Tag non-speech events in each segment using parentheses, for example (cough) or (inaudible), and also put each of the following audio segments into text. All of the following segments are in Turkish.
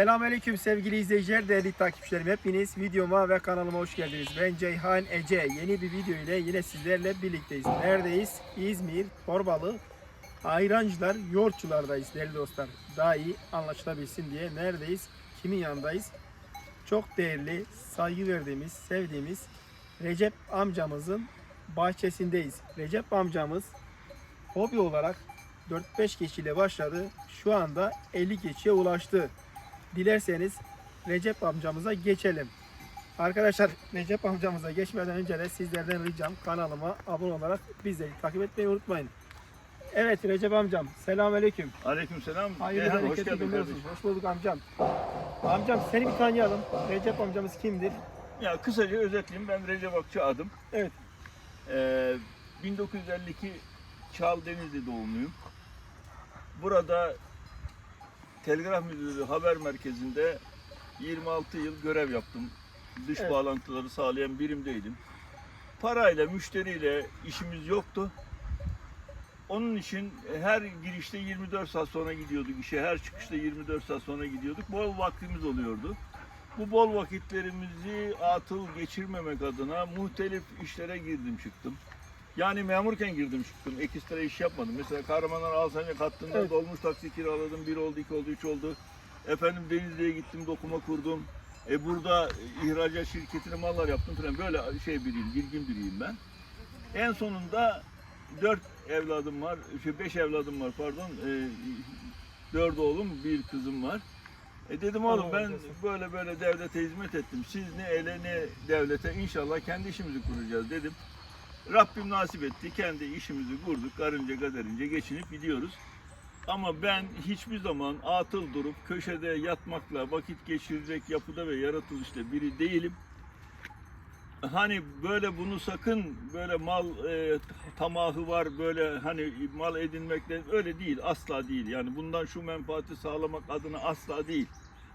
Selamünaleyküm sevgili izleyiciler, değerli takipçilerim. Hepiniz videoma ve kanalıma hoş geldiniz. Ben Ceyhan Ece. Yeni bir video ile yine sizlerle birlikteyiz. Neredeyiz? İzmir, Torbalı, Ayrancılar, Yoğurtçulardayız değerli dostlar. Daha iyi anlaşılabilsin diye neredeyiz? Kimin yanındayız? Çok değerli, saygı verdiğimiz, sevdiğimiz Recep amcamızın bahçesindeyiz. Recep amcamız hobi olarak 4-5 keçiyle başladı. Şu anda 50 keçiye ulaştı. Dilerseniz Recep amcamıza geçelim. Arkadaşlar Recep amcamıza geçmeden önce de sizlerden ricam kanalıma abone olarak bizleri takip etmeyi unutmayın. Evet Recep amcam selamünaleyküm. Aleykümselam. Hayırlı Ceyhan, hoş bereketli geldin günler olsun. kardeşim. Hoş bulduk amcam. Amcam seni bir tanıyalım. Recep amcamız kimdir? Ya kısaca özetleyeyim. Ben Recep Akça adım. Evet. Ee, 1952 Çal Denizli doğumluyum. Burada Telgraf Müdürlüğü Haber Merkezi'nde 26 yıl görev yaptım. Dış Evet. bağlantıları sağlayan birimdeydim. Parayla, müşteriyle işimiz yoktu. Onun için her girişte 24 saat sonra gidiyorduk işe, her çıkışta 24 saat sonra gidiyorduk. Bol vaktimiz oluyordu. Bu bol vakitlerimizi atıl geçirmemek adına muhtelif işlere girdim çıktım. Yani memurken girdim çıktım. Ek ekstra iş yapmadım. Mesela Kahramanlar Alsancak hattında Evet. dolmuş taksi kiraladım. Bir oldu, iki oldu, üç oldu. Efendim Denizli'ye gittim, dokuma kurdum. E burada ihracat şirketine mallar yaptım falan. Böyle şey biriyim, girgin biriyim ben. En sonunda dört evladım var, şey beş evladım var pardon. E, dört oğlum, bir kızım var. E dedim oğlum ben böyle böyle devlete hizmet ettim. Siz ne ele ne devlete inşallah kendi işimizi kuracağız dedim. Rabbim nasip etti. Kendi işimizi kurduk. Karınca kaderince geçinip gidiyoruz. Ama ben hiçbir zaman atıl durup köşede yatmakla vakit geçirecek yapıda ve yaratılışta biri değilim. Hani böyle bunu sakın böyle mal e, tamahı var böyle hani mal edinmekle öyle değil asla değil. Yani bundan şu menfaati sağlamak adına asla değil.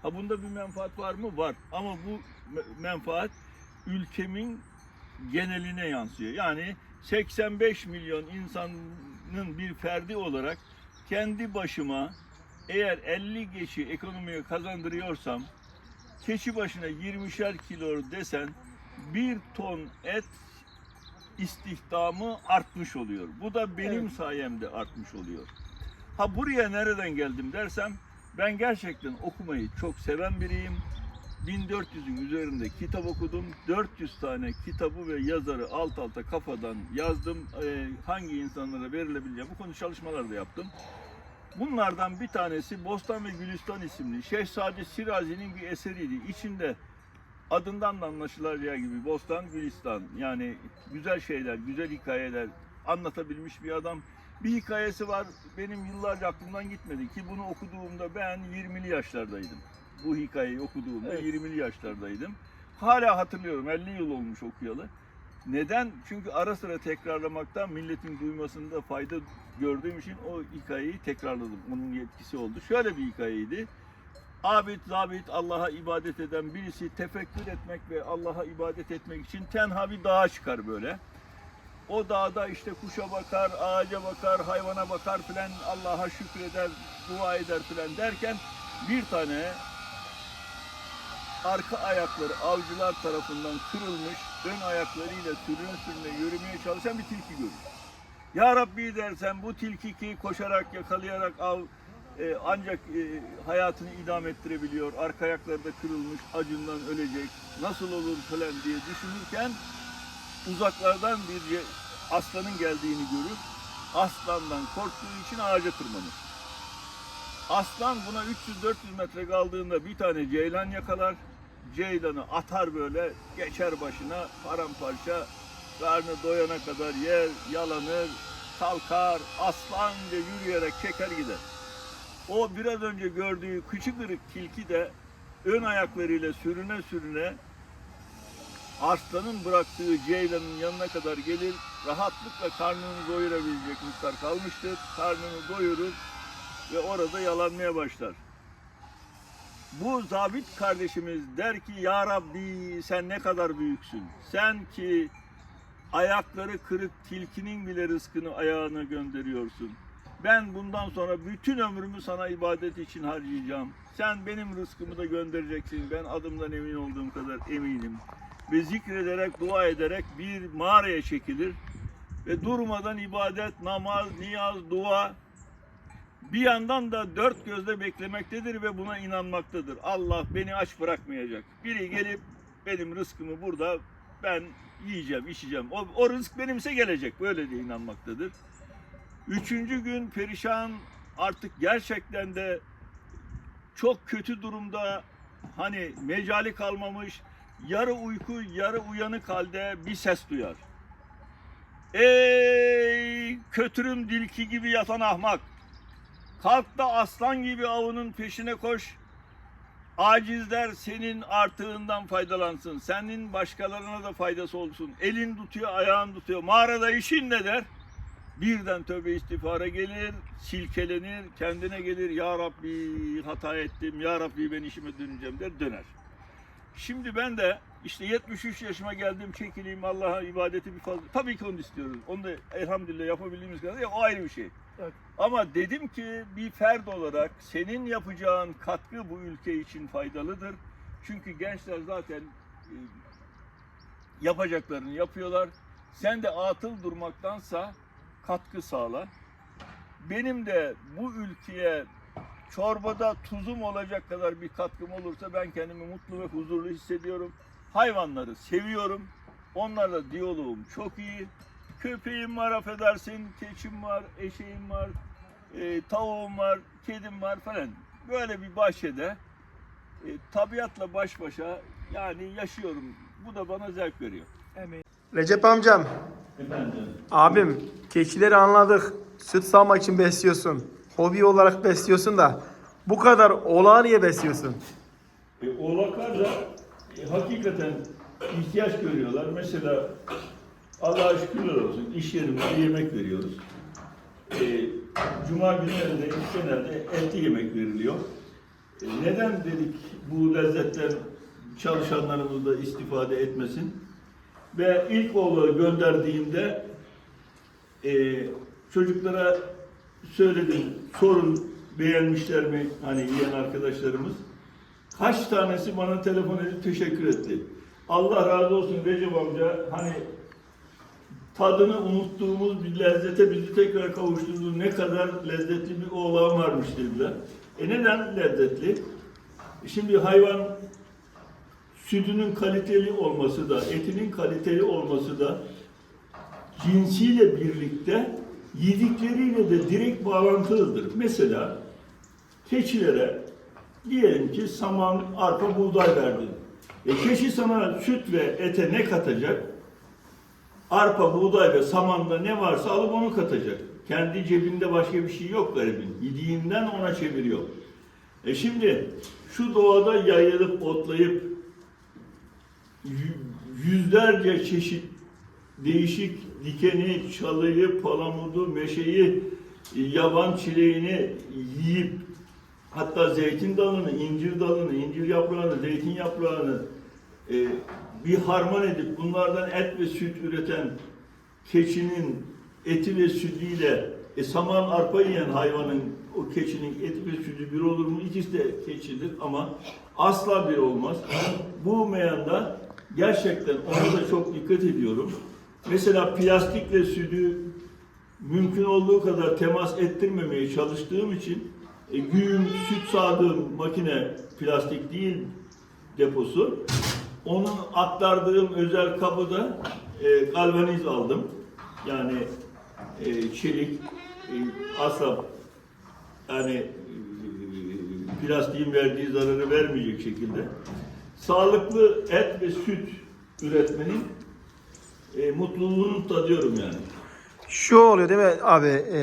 Ha bunda bir menfaat var mı? Var. Ama bu me- menfaat ülkemin geneline yansıyor. Yani 85 milyon insanın bir ferdi olarak kendi başıma eğer 50 geçi ekonomiye kazandırıyorsam keçi başına 20'şer kilo desen bir ton et istihdamı artmış oluyor. Bu da benim Evet. sayemde artmış oluyor. Ha buraya nereden geldim dersem ben gerçekten okumayı çok seven biriyim. 1400'ün üzerinde kitap okudum. 400 tane kitabı ve yazarı alt alta kafadan yazdım. Ee, hangi insanlara verilebileceği bu konu çalışmalar da yaptım. Bunlardan bir tanesi Bostan ve Gülistan isimli Şehzade Sirazi'nin bir eseriydi. İçinde adından da anlaşılacağı gibi Bostan Gülistan yani güzel şeyler, güzel hikayeler anlatabilmiş bir adam. Bir hikayesi var benim yıllarca aklımdan gitmedi ki bunu okuduğumda ben 20'li yaşlardaydım. Bu hikayeyi okuduğumda Evet. 20'li yaşlardaydım. Hala hatırlıyorum 50 yıl olmuş okuyalı. Neden? Çünkü ara sıra tekrarlamaktan milletin duymasında fayda gördüğüm için o hikayeyi tekrarladım. Onun yetkisi oldu. Şöyle bir hikayeydi. Abid, zabit, Allah'a ibadet eden birisi tefekkür etmek ve Allah'a ibadet etmek için tenha bir dağa çıkar böyle. O dağda işte kuşa bakar, ağaca bakar, hayvana bakar filan Allah'a şükreder, dua eder filan derken bir tane arka ayakları avcılar tarafından kırılmış, ön ayaklarıyla sürüne sürüne yürümeye çalışan bir tilki görür. Ya Rabbi dersen bu tilki ki koşarak, yakalayarak av e, ancak e, hayatını idam ettirebiliyor. Arka ayakları da kırılmış, acından ölecek. Nasıl olur falan diye düşünürken uzaklardan bir aslanın geldiğini görür. Aslandan korktuğu için ağaca tırmanır. Aslan buna 300-400 metre kaldığında bir tane ceylan yakalar. Ceylanı atar böyle, geçer başına paramparça, karnı doyana kadar yer, yalanır, kalkar, aslanca yürüyerek çeker gider. O biraz önce gördüğü küçük ırık tilki de ön ayaklarıyla sürüne sürüne aslanın bıraktığı ceylanın yanına kadar gelir, rahatlıkla karnını doyurabilecek miktar kalmıştır. Karnını doyurur ve orada yalanmaya başlar. Bu zabit kardeşimiz der ki Ya Rabbi sen ne kadar büyüksün. Sen ki ayakları kırık tilkinin bile rızkını ayağına gönderiyorsun. Ben bundan sonra bütün ömrümü sana ibadet için harcayacağım. Sen benim rızkımı da göndereceksin. Ben adımdan emin olduğum kadar eminim. Ve zikrederek, dua ederek bir mağaraya çekilir. Ve durmadan ibadet, namaz, niyaz, dua bir yandan da dört gözle beklemektedir ve buna inanmaktadır. Allah beni aç bırakmayacak. Biri gelip benim rızkımı burada ben yiyeceğim, içeceğim. O, o rızk benimse gelecek. Böyle de inanmaktadır. Üçüncü gün perişan artık gerçekten de çok kötü durumda hani mecali kalmamış yarı uyku yarı uyanık halde bir ses duyar. Ey kötürüm dilki gibi yatan ahmak kalk da aslan gibi avının peşine koş. Acizler senin artığından faydalansın. Senin başkalarına da faydası olsun. Elin tutuyor ayağın tutuyor. Mağarada işin ne der? Birden tövbe istiğfara gelir, silkelenir, kendine gelir. Ya Rabbi hata ettim, Ya Rabbi ben işime döneceğim der, döner. Şimdi ben de işte 73 yaşıma geldim, çekileyim Allah'a ibadeti bir fazla. Tabii ki onu istiyoruz. Onu da elhamdülillah yapabildiğimiz kadar ya, o ayrı bir şey. Evet. Ama dedim ki bir ferd olarak senin yapacağın katkı bu ülke için faydalıdır. Çünkü gençler zaten e, yapacaklarını yapıyorlar. Sen de atıl durmaktansa katkı sağla. Benim de bu ülkeye çorbada tuzum olacak kadar bir katkım olursa ben kendimi mutlu ve huzurlu hissediyorum. Hayvanları seviyorum. Onlarla diyaloğum çok iyi. Köpeğim var affedersin, keçim var, eşeğim var, e, tavuğum var, kedim var falan. Böyle bir bahçede e, tabiatla baş başa yani yaşıyorum. Bu da bana zevk veriyor. Recep amcam, Efendim. abim keçileri anladık. Süt sağmak için besliyorsun. Hobi olarak besliyorsun da bu kadar oğlağı niye besliyorsun? E, oğlaklar da e, hakikaten ihtiyaç görüyorlar. Mesela Allah'a şükürler olsun iş yerimizde yemek veriyoruz. E, Cuma günlerinde genelde etli yemek veriliyor. E, neden dedik bu lezzetten çalışanlarımız da istifade etmesin? Ve ilk oğlu gönderdiğimde e, çocuklara söyledim, sorun beğenmişler mi hani yiyen arkadaşlarımız. Kaç tanesi bana telefon edip teşekkür etti. Allah razı olsun Recep amca hani tadını unuttuğumuz bir lezzete bizi tekrar kavuşturdu. Ne kadar lezzetli bir oğlan varmış dediler. E neden lezzetli? Şimdi hayvan sütünün kaliteli olması da, etinin kaliteli olması da cinsiyle birlikte yedikleriyle de direkt bağlantılıdır. Mesela keçilere diyelim ki saman, arpa, buğday verdin. E keçi sana süt ve ete ne katacak? Arpa, buğday ve samanda ne varsa alıp onu katacak. Kendi cebinde başka bir şey yok garibin. Yediğinden ona çeviriyor. E şimdi şu doğada yayılıp otlayıp yü- yüzlerce çeşit değişik dikeni, çalıyı, palamudu, meşeyi, yaban çileğini yiyip hatta zeytin dalını, incir dalını, incir yaprağını, zeytin yaprağını e, bir harman edip bunlardan et ve süt üreten keçinin eti ve sütüyle e, saman arpa yiyen hayvanın o keçinin eti ve sütü bir olur mu? İkisi de keçidir ama asla bir olmaz. Bu meyanda gerçekten ona da çok dikkat ediyorum. Mesela plastikle sütü mümkün olduğu kadar temas ettirmemeye çalıştığım için e, güğüm süt sağdığım makine plastik değil deposu. Onun aktardığım özel kabı da e, galvaniz aldım. Yani e, çelik e, asla yani e, plastiğin verdiği zararı vermeyecek şekilde sağlıklı et ve süt üretmenin e, mutluluğunu tadıyorum yani. Şu oluyor değil mi abi? E,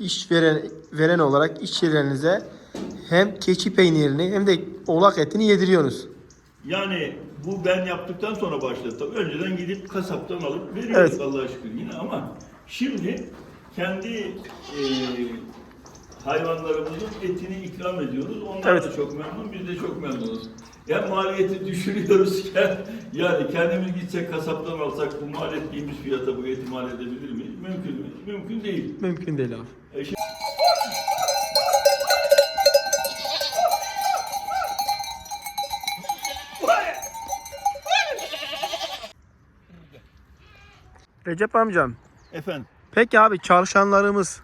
iş veren, veren olarak işçilerinize hem keçi peynirini hem de oğlak etini yediriyorsunuz. Yani bu ben yaptıktan sonra başladı tabii. Önceden gidip kasaptan alıp veriyorduk Evet. Allah'a şükür yine ama şimdi kendi e, hayvanlarımızın etini ikram ediyoruz. Onlar Evet. da çok memnun, biz de çok memnunuz. Hem maliyeti düşürüyoruz, (laughs) yani kendimiz gitsek kasaptan alsak bu mal ettiğimiz fiyata bu eti mal edebilir miyiz? Mümkün mü? Mümkün değil. Mümkün değil abi. E, şimdi- Recep amcam. Efendim. Peki abi çalışanlarımız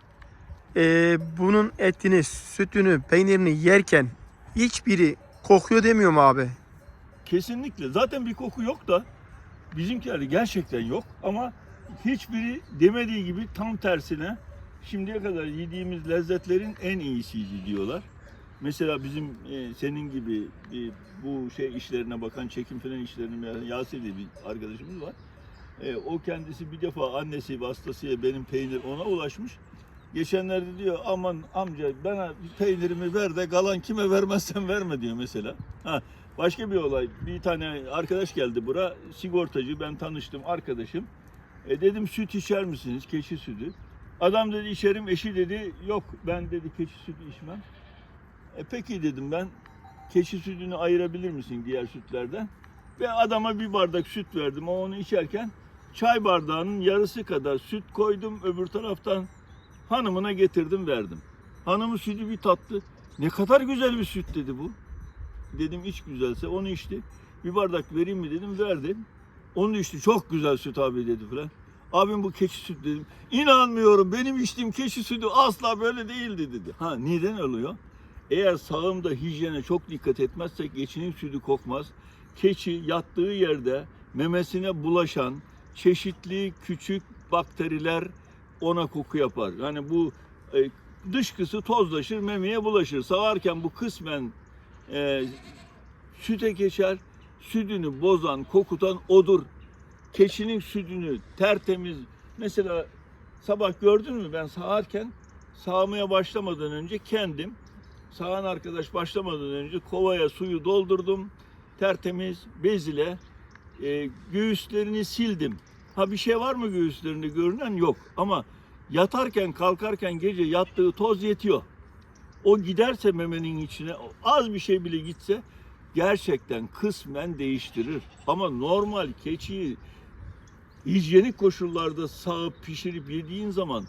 eee, bunun etini, sütünü, peynirini yerken hiçbiri kokuyor demiyor mu abi? Kesinlikle. Zaten bir koku yok da bizimkiler gerçekten yok ama hiçbiri demediği gibi tam tersine şimdiye kadar yediğimiz lezzetlerin en iyisiydi diyorlar. Mesela bizim e, senin gibi e, bu şey işlerine bakan çekim falan işlerine Yasir diye bir arkadaşımız var. E, o kendisi bir defa annesi vasıtasıyla benim peynir ona ulaşmış. Geçenlerde diyor aman amca bana peynirimi ver de kalan kime vermezsen verme diyor mesela. Ha, Başka bir olay. Bir tane arkadaş geldi bura. Sigortacı. Ben tanıştım arkadaşım. E dedim süt içer misiniz? Keçi sütü. Adam dedi içerim. Eşi dedi yok ben dedi keçi sütü içmem. E peki dedim ben. Keçi sütünü ayırabilir misin diğer sütlerden? Ve adama bir bardak süt verdim. O onu içerken çay bardağının yarısı kadar süt koydum. Öbür taraftan hanımına getirdim verdim. Hanımı sütü bir tattı. Ne kadar güzel bir süt dedi bu. Dedim iç güzelse onu içti. Bir bardak vereyim mi dedim verdim. Onu içti çok güzel süt abi dedi falan. Abim bu keçi süt dedim. İnanmıyorum benim içtiğim keçi sütü asla böyle değildi dedi. Ha neden oluyor? Eğer sağımda hijyene çok dikkat etmezsek geçinin sütü kokmaz. Keçi yattığı yerde memesine bulaşan çeşitli küçük bakteriler ona koku yapar. Yani bu e, dışkısı tozlaşır, memeye bulaşır. Sağarken bu kısmen e, süte geçer. Sütünü bozan, kokutan odur. Keçinin sütünü tertemiz. Mesela sabah gördün mü ben sağarken sağmaya başlamadan önce kendim sağan arkadaş başlamadan önce kovaya suyu doldurdum. Tertemiz bez ile e, göğüslerini sildim. Ha bir şey var mı göğüslerinde görünen yok. Ama yatarken kalkarken gece yattığı toz yetiyor. O giderse memenin içine az bir şey bile gitse gerçekten kısmen değiştirir. Ama normal keçiyi hijyenik koşullarda sağıp pişirip yediğin zaman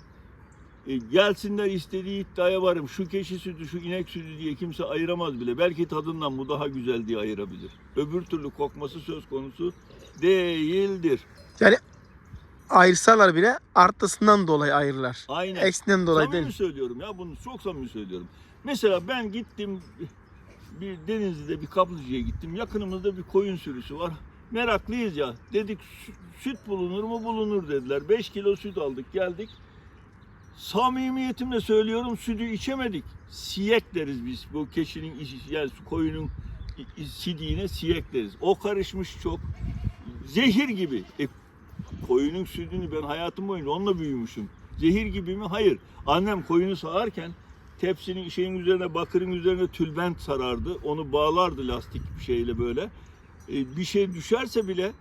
e, gelsinler istediği iddiaya varım. Şu keçi sütü, şu inek sütü diye kimse ayıramaz bile. Belki tadından bu daha güzel diye ayırabilir. Öbür türlü kokması söz konusu değildir. Yani ayırsalar bile artısından dolayı ayırırlar. Aynen. Eksinden dolayı samimi değil. söylüyorum ya bunu çok samimi söylüyorum. Mesela ben gittim bir Denizli'de bir kaplıcıya gittim. Yakınımızda bir koyun sürüsü var. Meraklıyız ya. Dedik "Sü- süt bulunur mu? Bulunur dediler. 5 kilo süt aldık geldik. Samimiyetimle söylüyorum sütü içemedik. Siyek deriz biz. Bu keçinin iş- yani koyunun sidiğine siyek deriz. O karışmış çok. Zehir gibi. E, koyunun sütünü ben hayatım boyunca onunla büyümüşüm. Zehir gibi mi? Hayır. Annem koyunu sağarken tepsinin şeyin üzerine bakırın üzerine tülbent sarardı. Onu bağlardı lastik bir şeyle böyle. E, bir şey düşerse bile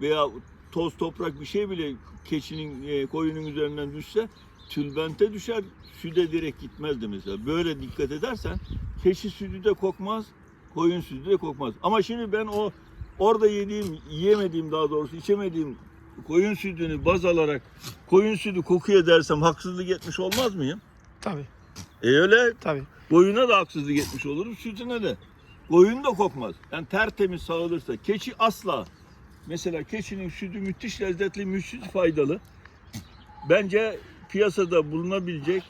veya toz toprak bir şey bile keçinin e, koyunun üzerinden düşse tülbente düşer süde direkt gitmezdi mesela. Böyle dikkat edersen keçi sütü de kokmaz, koyun sütü de kokmaz. Ama şimdi ben o orada yediğim, yiyemediğim daha doğrusu içemediğim koyun sütünü baz alarak koyun sütü kokuyor dersem haksızlık etmiş olmaz mıyım? Tabii. E öyle Tabii. koyuna da haksızlık etmiş olurum, sütüne de. Koyun da kokmaz. Yani tertemiz sağılırsa. Keçi asla. Mesela keçinin sütü müthiş lezzetli, müthiş faydalı. Bence piyasada bulunabilecek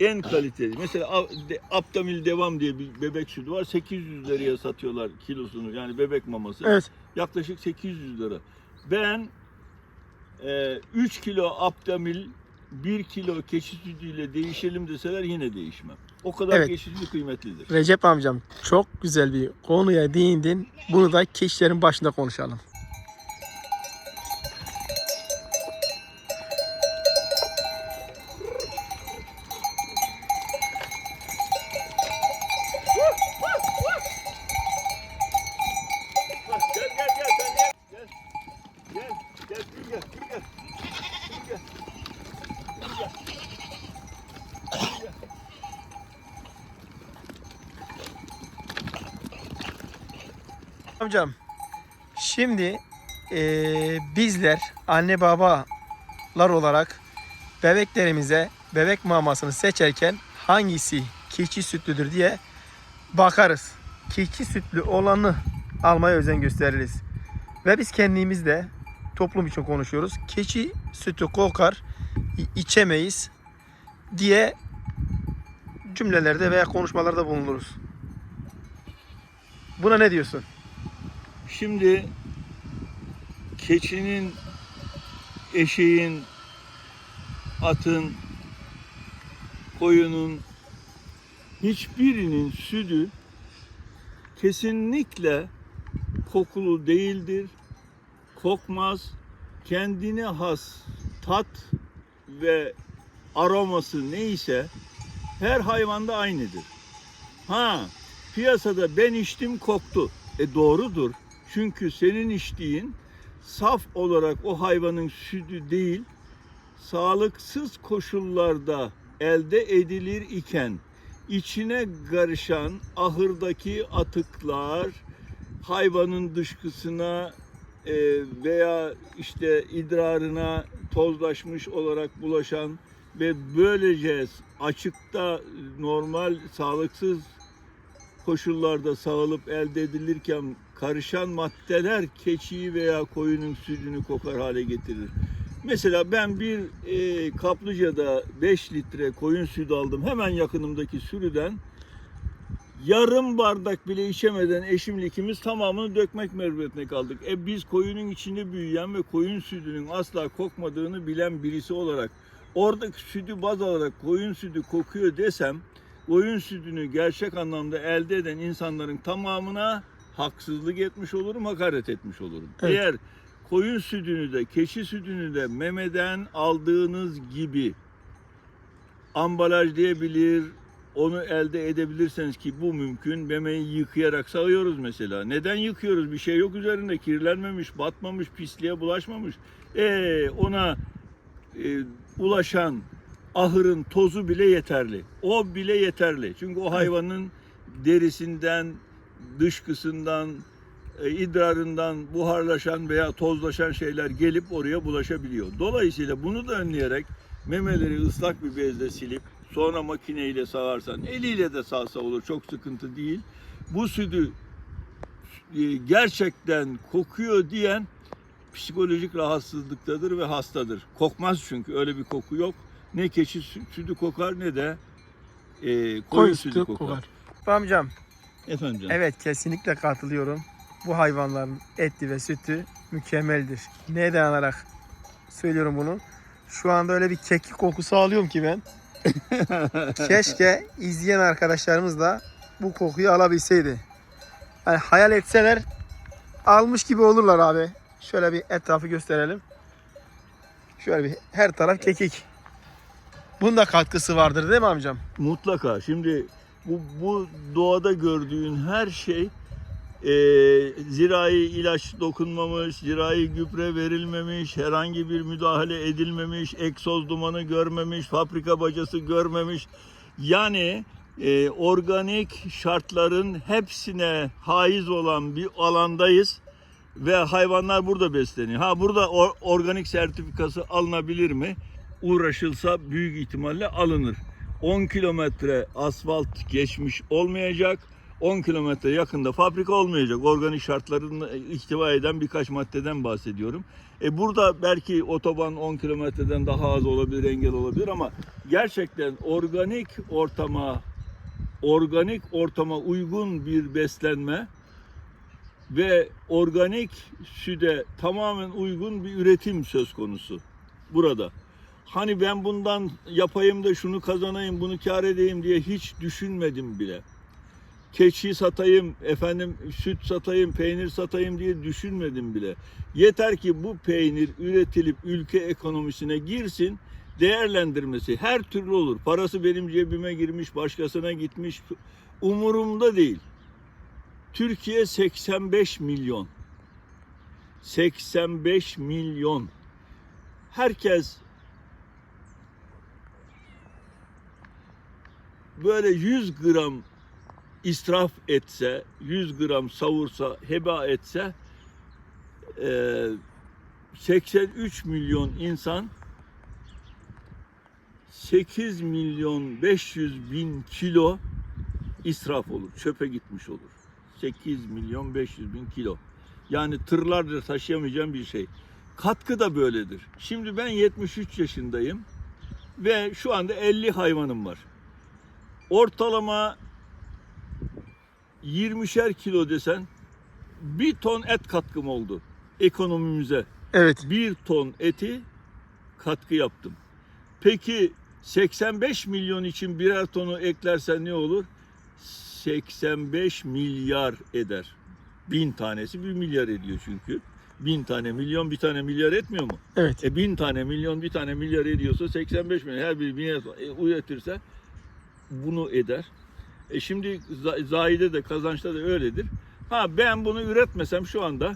en kaliteli. Mesela Aptamil Devam diye bir bebek sütü var. 800 liraya satıyorlar kilosunu. Yani bebek maması. Evet. Yaklaşık 800 lira. Ben e, 3 kilo Aptamil 1 kilo keçi sütüyle değişelim deseler yine değişmem. O kadar Evet. sütü kıymetlidir. Recep amcam çok güzel bir konuya değindin. Bunu da kişilerin başında konuşalım. Gel gel gel sen gel. Gel. Gel. Gel gel gel. Gel. Gel. Gel. Amcam şimdi eee, bizler anne babalar olarak bebeklerimize bebek mamasını seçerken hangisi keçi sütlüdür diye bakarız. Keçi sütlü olanı almaya özen gösteririz. Ve biz kendimiz de toplum için konuşuyoruz. Keçi sütü kokar, içemeyiz diye cümlelerde veya konuşmalarda bulunuruz. Buna ne diyorsun? Şimdi keçinin, eşeğin, atın, koyunun hiçbirinin sütü kesinlikle kokulu değildir. Kokmaz. Kendine has tat ve aroması neyse her hayvanda aynıdır. Ha, piyasada ben içtim koktu. E doğrudur. Çünkü senin içtiğin saf olarak o hayvanın sütü değil, sağlıksız koşullarda elde edilir iken içine karışan ahırdaki atıklar hayvanın dışkısına e, veya işte idrarına tozlaşmış olarak bulaşan ve böylece açıkta normal sağlıksız koşullarda sağılıp elde edilirken karışan maddeler keçiyi veya koyunun sütünü kokar hale getirir. Mesela ben bir e, kaplıcada 5 litre koyun sütü aldım. Hemen yakınımdaki sürüden yarım bardak bile içemeden eşimle ikimiz tamamını dökmek mecburiyetine kaldık. E biz koyunun içinde büyüyen ve koyun sütünün asla kokmadığını bilen birisi olarak oradaki sütü baz alarak koyun sütü kokuyor desem koyun sütünü gerçek anlamda elde eden insanların tamamına haksızlık etmiş olurum, hakaret etmiş olurum. Evet. Eğer koyun sütünü de, keçi sütünü de memeden aldığınız gibi ambalaj diyebilir, onu elde edebilirseniz ki bu mümkün. Memeyi yıkayarak sağıyoruz mesela. Neden yıkıyoruz? Bir şey yok üzerinde. Kirlenmemiş, batmamış, pisliğe bulaşmamış. E ona e, ulaşan ahırın tozu bile yeterli. O bile yeterli. Çünkü o hayvanın derisinden, dışkısından, e, idrarından buharlaşan veya tozlaşan şeyler gelip oraya bulaşabiliyor. Dolayısıyla bunu da önleyerek memeleri ıslak bir bezle silip sonra makineyle sağarsan, eliyle de sağsa olur çok sıkıntı değil. Bu sütü e, gerçekten kokuyor diyen psikolojik rahatsızlıktadır ve hastadır. Kokmaz çünkü öyle bir koku yok. Ne keçi sü- sütü kokar ne de e, koyun, sütü kokar. Amcam Efendim canım. Evet kesinlikle katılıyorum. Bu hayvanların eti ve sütü mükemmeldir. Neye dayanarak söylüyorum bunu? Şu anda öyle bir kekik kokusu alıyorum ki ben. (laughs) Keşke izleyen arkadaşlarımız da bu kokuyu alabilseydi. Yani hayal etseler almış gibi olurlar abi. Şöyle bir etrafı gösterelim. Şöyle bir her taraf kekik. Bunun da katkısı vardır değil mi amcam? Mutlaka. Şimdi bu, bu doğada gördüğün her şey e, zirai ilaç dokunmamış, zirai gübre verilmemiş, herhangi bir müdahale edilmemiş, egzoz dumanı görmemiş, fabrika bacası görmemiş. Yani e, organik şartların hepsine haiz olan bir alandayız ve hayvanlar burada besleniyor. Ha burada or- organik sertifikası alınabilir mi? Uğraşılsa büyük ihtimalle alınır. 10 kilometre asfalt geçmiş olmayacak. 10 kilometre yakında fabrika olmayacak. Organik şartlarını ihtiva eden birkaç maddeden bahsediyorum. E burada belki otoban 10 kilometreden daha az olabilir, engel olabilir ama gerçekten organik ortama organik ortama uygun bir beslenme ve organik süde tamamen uygun bir üretim söz konusu burada. Hani ben bundan yapayım da şunu kazanayım, bunu kar edeyim diye hiç düşünmedim bile. Keçi satayım, efendim süt satayım, peynir satayım diye düşünmedim bile. Yeter ki bu peynir üretilip ülke ekonomisine girsin, değerlendirmesi her türlü olur. Parası benim cebime girmiş, başkasına gitmiş, umurumda değil. Türkiye 85 milyon. 85 milyon. Herkes böyle 100 gram israf etse, 100 gram savursa, heba etse eee, 83 milyon insan 8 milyon 500 bin kilo israf olur, çöpe gitmiş olur. 8 milyon 500 bin kilo. Yani tırlarca taşıyamayacağım bir şey. Katkı da böyledir. Şimdi ben 73 yaşındayım ve şu anda 50 hayvanım var. Ortalama 20'şer kilo desen bir ton et katkım oldu ekonomimize. Evet. Bir ton eti katkı yaptım. Peki 85 milyon için birer tonu eklersen ne olur? 85 milyar eder. Bin tanesi bir milyar ediyor çünkü. Bin tane milyon bir tane milyar etmiyor mu? Evet. E bin tane milyon bir tane milyar ediyorsa 85 milyon her biri bine e, üretirse bunu eder. E şimdi za- zahide de kazançta da öyledir. Ha ben bunu üretmesem şu anda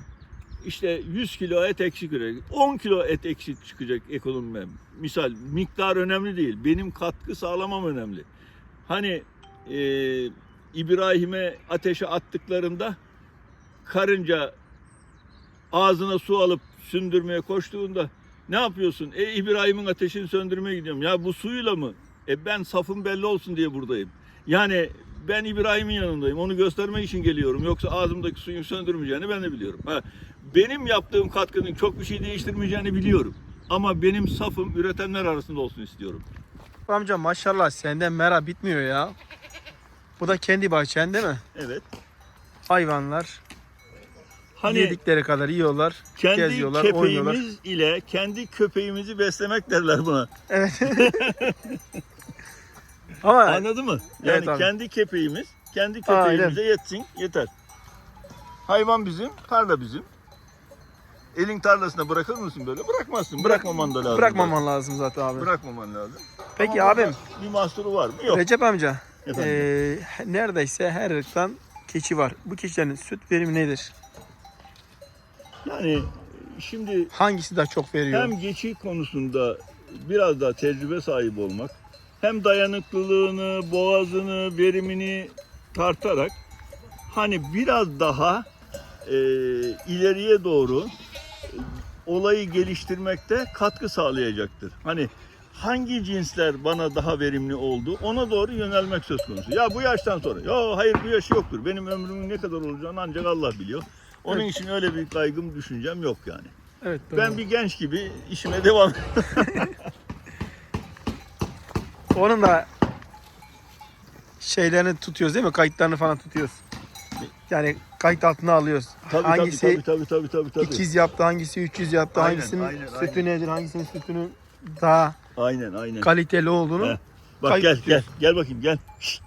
işte 100 kilo et eksik üretecek. 10 kilo et eksik çıkacak ekonomime. Misal miktar önemli değil. Benim katkı sağlamam önemli. Hani e, İbrahim'e ateşe attıklarında karınca ağzına su alıp sündürmeye koştuğunda ne yapıyorsun? E İbrahim'in ateşini söndürmeye gidiyorum. Ya bu suyla mı? E ben safım belli olsun diye buradayım. Yani ben İbrahim'in yanındayım. Onu göstermek için geliyorum. Yoksa ağzımdaki suyun söndürmeyeceğini ben de biliyorum. Ha, benim yaptığım katkının çok bir şey değiştirmeyeceğini biliyorum. Ama benim safım üretenler arasında olsun istiyorum. Amca maşallah senden mera bitmiyor ya. Bu da kendi bahçen değil mi? Evet. Hayvanlar Hani yedikleri kadar yiyorlar, kendi geziyorlar, köpeğimiz oynuyorlar. ile kendi köpeğimizi beslemek derler buna. Evet. (laughs) Ama Anladın mı? Yani Evet abi. kendi köpeğimiz, kendi köpeğimize yetsin, yeter. Hayvan bizim, tarla bizim. Elin tarlasına bırakır mısın böyle? Bırakmazsın. Bırakmaman da lazım. bırakmaman lazım zaten abi. Bırakmaman lazım. Peki Ama abim, Bir mahsuru var mı? Yok. Recep amca, Efendim? eee, neredeyse her ırktan keçi var. Bu keçilerin süt verimi nedir? Yani şimdi Hangisi daha çok veriyor? hem geçi konusunda biraz daha tecrübe sahibi olmak, hem dayanıklılığını, boğazını, verimini tartarak hani biraz daha e, ileriye doğru e, olayı geliştirmekte katkı sağlayacaktır. Hani hangi cinsler bana daha verimli oldu ona doğru yönelmek söz konusu. Ya bu yaştan sonra, ya hayır bu yaşı yoktur. Benim ömrümün ne kadar olacağını ancak Allah biliyor. Onun Evet. için öyle bir kaygım, düşüncem yok yani. Evet. Ben doğru. bir genç gibi işime devam (laughs) Onun da şeylerini tutuyoruz değil mi? Kayıtlarını falan tutuyoruz. Yani kayıt altına alıyoruz. Tabii hangisi tabii tabii tabii tabii tabii. ikiz yaptı, hangisi 300 yaptı, Aynen, hangisinin aynen, sütü aynen. nedir, hangisinin sütünün daha Aynen aynen. kaliteli olduğunu He. Bak gel tutuyor. gel gel bakayım gel. Şşt.